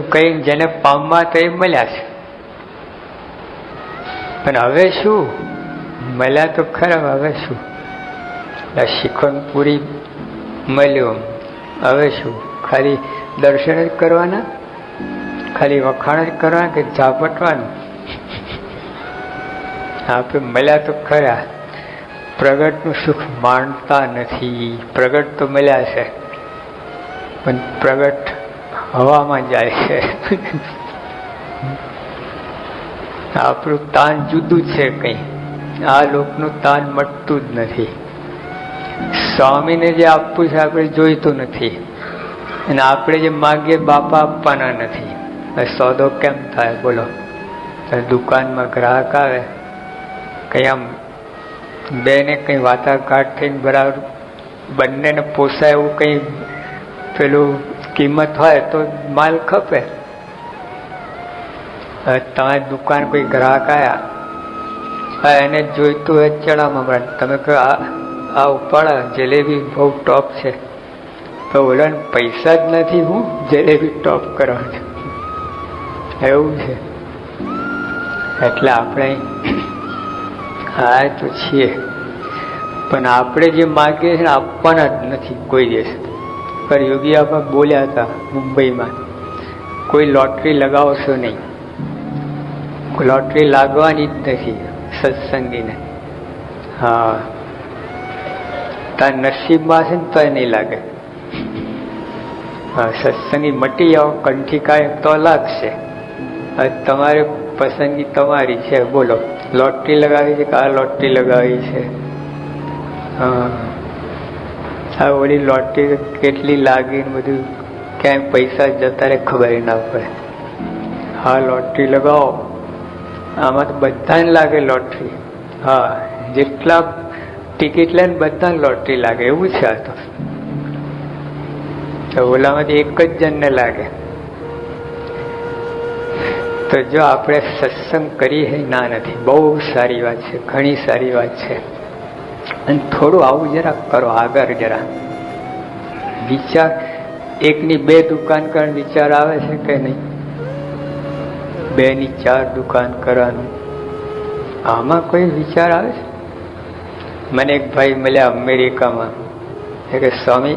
કઈ જેને પામવા તો એ મળ્યા છે. પણ હવે શું? મળ્યા તો ખરા, હવે શું? આ શિખંડ પૂરી મળ્યું. હવે શું? ખાલી દર્શન જ કરવાના? ખાલી વખાણ જ કરવાના કે ઝાપટવાનું? આપણે મળ્યા તો ખરા. પ્રગટનું સુખ માણતા નથી. પ્રગટ તો મળ્યા છે. પણ પ્રગટ હવામાં જાય છે. આપણું તાન જુદું છે કંઈ. આ લોકનું તાન મટતું જ નથી. સ્વામીને જે આપવું છે આપણે જોઈતું નથી. અને આપણે જે માગીએ બાપા આપવાના નથી. સોદો કેમ થાય? બોલો. દુકાનમાં ગ્રાહક આવે, કંઈ આમ બેને કંઈ વાટાઘાટ થઈને બરાબર બંનેને પોસાય એવું કંઈ પેલું કિંમત હોય તો માલ ખપે. તમારી દુકાન કોઈ ગ્રાહક આવ્યા એને જોઈતું હોય ચડાવવા મળે. તમે કહો, આ ઉપાડા જલેબી બહુ ટોપ છે. તો ઓલાને પૈસા જ નથી હું જલેબી ટોપ કરવાની. એવું છે. એટલે આપણે હા તો છીએ. પણ આપણે જે માગીએ છીએ આપવાના જ નથી કોઈ દિવસ. પર યોગી આપા બોલ્યા હતા મુંબઈમાં, કોઈ લોટરી લગાવશો નહીં. લોટરી લાગવાની જ નથી સત્સંગીને. હા. તાર નસીબમાં છે ને તો નહીં લાગે. હા, સત્સંગી મટી જાઓ કંઠી કાંઈ તો લાગશે. તમારે પસંદગી તમારી છે. બોલો, લોટરી લગાવી છે કે લોટરી લગાવી છે? હા. આ ઓલી લોટરી કેટલી લાગી ને બધું? ક્યાંય પૈસા જતા રહે ખબર ના પડે. હા, લોટરી લગાવો. આમાં તો બધાને લાગે લોટરી. હા, જેટલા ટિકિટ લઈને બધાને લોટરી લાગે. એવું છે આ તો. ઓલામાંથી એક જ જણને લાગે. તો જો આપણે સત્સંગ કરીએ ના નથી. બહુ સારી વાત છે. ઘણી સારી વાત છે. અને થોડું આવું જરા કરો, આગળ જરા. વિચાર, એકની બે દુકાન કરવાનો વિચાર આવે છે કે નહીં? બે ની ચાર દુકાન કરવાનું. આમાં કોઈ વિચાર આવે છે? મને એક ભાઈ મળ્યા અમેરિકામાં. કે, સ્વામી,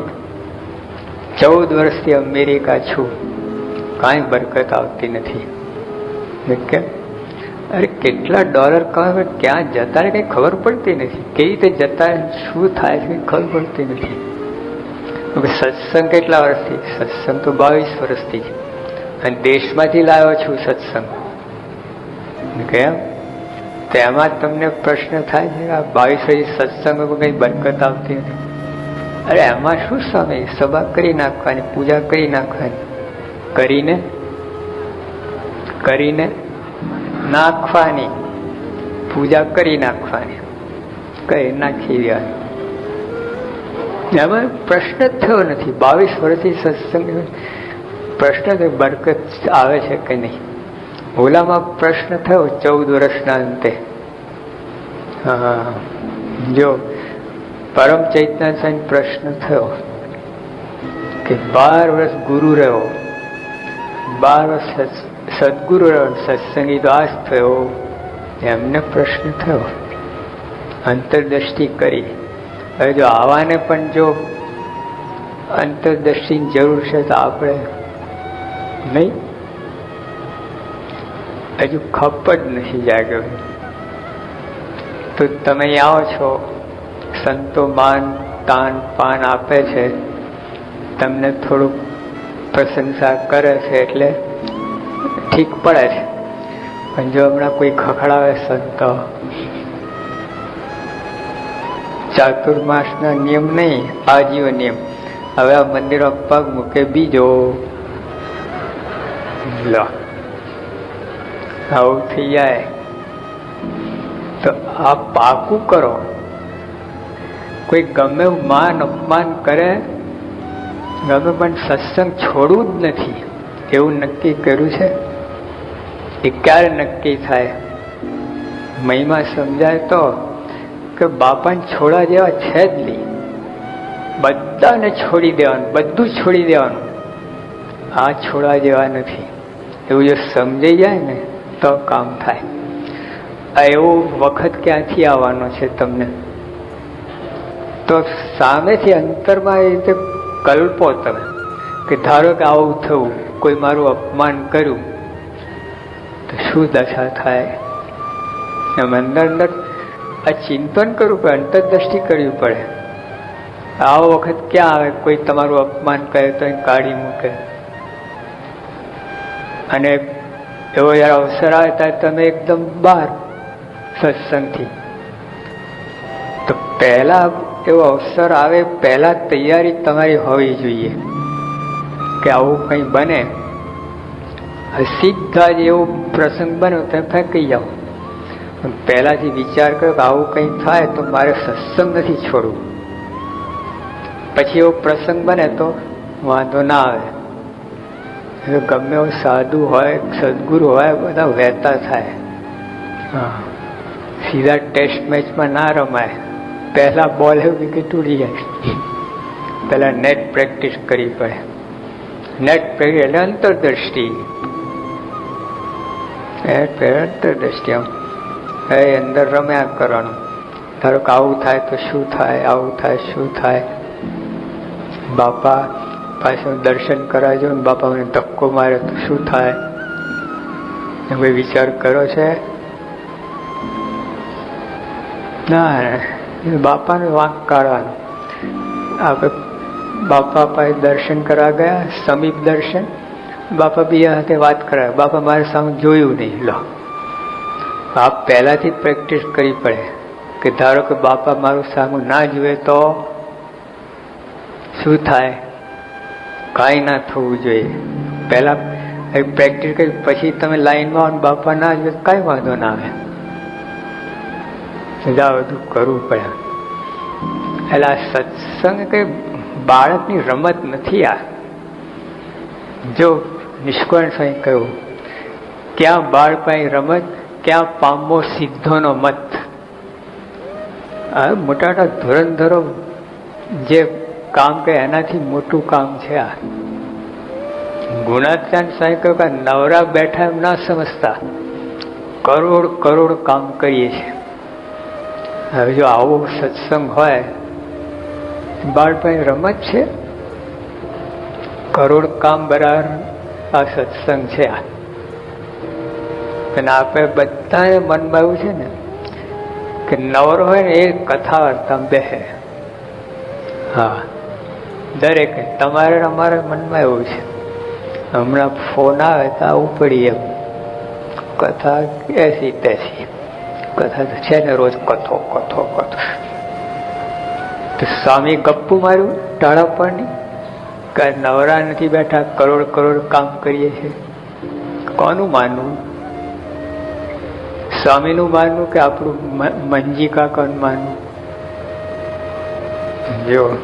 ચૌદ વર્ષથી અમેરિકા છું. કાંઈ બરકત આવતી નથી. કેમ અરે કેટલા ડોલર કમાવે, ક્યાં જતા રહે, કંઈ ખબર પડતી નથી. કેવી રીતે જતા શું થાય છે ખબર પડતી નથી. સત્સંગ કેટલા વર્ષથી? સત્સંગ તો બાવીસ વર્ષથી છે. અને દેશમાંથી લાવ્યો છું સત્સંગ. કેમ? તેમાં તમને પ્રશ્ન થાય છે આ બાવીસ વર્ષથી સત્સંગમાં કંઈ બરકત આવતી નથી. અરે એમાં શું સમય? સભા કરી નાખવાની, પૂજા કરી નાખવાની. કરીને? કરીને નાખવાની. પૂજા કરી નાખવાની. કરી નાખી ગયા એમાં પ્રશ્ન થયો નથી. બાવીસ વર્ષથી સત્સંગ પ્રશ્ન થયો બરકત આવે છે કે નહીં? ઓલામાં પ્રશ્ન થયો ચૌદ વર્ષના અંતે. જો પરમ ચૈતન્ય સાહેબ પ્રશ્ન થયો કે બાર વર્ષ ગુરુ રહ્યો, બાર વર્ષ સદગુરુ સત્સંગી દાસ થયો. એમને પ્રશ્ન થયો. અંતરદ્રષ્ટિ કરી. હવે જો આવાને પણ જો અંતરદ્રષ્ટિની જરૂર છે તો આપણે નહીં. હજુ ખપ જ નથી જાગ્યો. તો તમે આવો છો. સંતો માન, તાન, પાન આપે છે. તમને થોડુંક પ્રશંસા કરે છે એટલે ઠીક પડે છે. પણ જો હમણાં કોઈ ખખડાવે સંતો ચાતુર્માસના નિયમ નહીં આજીવ નિયમ. હવે આ મંદિરો પગ મૂકે બીજો. લો. આવું થઈ જાય. તો આ પાકું કરો. કોઈ ગમે માન અપમાન કરે, ગમે પણ સત્સંગ છોડવું જ નથી. એવું નક્કી કર્યું છે? એ ક્યારે નક્કી થાય? મહિમા સમજાય તો કે બાપાને છોડા જેવા છે જ નહીં. બધાને છોડી દેવાનું, બધું છોડી દેવાનું. આ છોડા જેવા નથી. એવું જો સમજાઈ જાય ને, તો કામ થાય. આ એવો વખત ક્યાંથી આવવાનો છે તમને? તો સામેથી અંતરમાં એ રીતે કલ્પો તમે, કે ધારો કે આવું થયું. કોઈ મારું અપમાન કર્યું, તો શું દશા થાય? એમ અંદર અંદર આ ચિંતન કરવું પડે, અંતરદ્રષ્ટિ કરવી પડે. આવો વખત ક્યાં આવે? કોઈ તમારું અપમાન કરે તો કાઢી મૂકે. અને એવો યાર અવસર આવે ત્યારે તમે એકદમ બહાર સત્સંગથી. તો પહેલા એવો અવસર આવે, પહેલા તૈયારી તમારી હોવી જોઈએ. કે આવું કંઈ બને? સીધા જ એવો પ્રસંગ બન્યો તો ફેંકી જાઓ. પણ પહેલાથી વિચાર કરો કે આવું કંઈ થાય તો મારે સત્સંગ નથી છોડવું. પછી એવો પ્રસંગ બને તો વાંધો ના આવે. એટલે ગમે એવો સાધુ હોય, સદગુરુ હોય, બધા વહેતા થાય. હા. સીધા ટેસ્ટ મેચમાં ના રમાય. પહેલા બોલ એવું કે તૂટી જાય. પહેલાં નેટ પ્રેક્ટિસ કરવી પડે. નેટ પ્રેક્ટિસ એટલે અંતરદ્રષ્ટિ અંતરદ્રષ્ટિ આમ. એ અંદર રમ્યા કરવાનું. ધારો કે આવું થાય તો શું થાય? આવું થાય, શું થાય? બાપા પાછું દર્શન કરાવજો ને બાપા મને ધક્કો મારે તો શું થાય? ભાઈ વિચાર કરો છે? ના બાપાને વાંક કાઢવાનું. આપણે બાપા પાસે દર્શન કરવા ગયા, સમીપ દર્શન. બાપા બીજા સાથે વાત કરાવે. બાપા મારે સામે જોયું નહીં. લો. આપ પહેલાથી પ્રેક્ટિસ કરવી પડે કે ધારો કે બાપા મારું સામે ના જુએ તો શું થાય? કાંઈ ના થવું જોઈએ. પહેલા પ્રેક્ટિસ કરી પછી તમે લાઈનમાં બાપા ના જુએ કાંઈ વાંધો ના આવે. સજા બધું કરવું પડે. એટલે આ સત્સંગ કઈ બાળકની રમત નથી આ. જો નિષ્કર્ણ સ્વામી કહ્યું, ક્યાં બાળપાઈ રમત, ક્યાં પામો સિદ્ધોનો મત. આ મોટા મોટા ધોરણધરો જે કામ કરે એનાથી મોટું કામ છે આ. ગુણાત્યાન સ્વામી કહ્યું કે નવરા બેઠા એમ ના સમજતા. કરોડ કરોડ કામ કરીએ છીએ. હવે જો આવો સત્સંગ હોય બાળપણ રમત છે? કરોડ કામ બરાબર આ સત્સંગ છે આ. અને આપણે બધાને મનમાં એવું છે ને, કે નવરો હોય ને એ કથા વાર્તા બેસે. હા. દરેક, તમારે અમારા મનમાં એવું છે. હમણાં ફોન આવે તો આવું પડી એમ. કથા એસી તેસી કથા છે ને રોજ કથો કથો કથો. તો સ્વામી ગપ્પુ માર્યું ટાળા પરની કે નવરા નથી બેઠા, કરોડ કરોડ કામ કરીએ છીએ. કોનું માનવું? સ્વામીનું માનવું કે આપણું મંજી કાકાનું માનવું? જો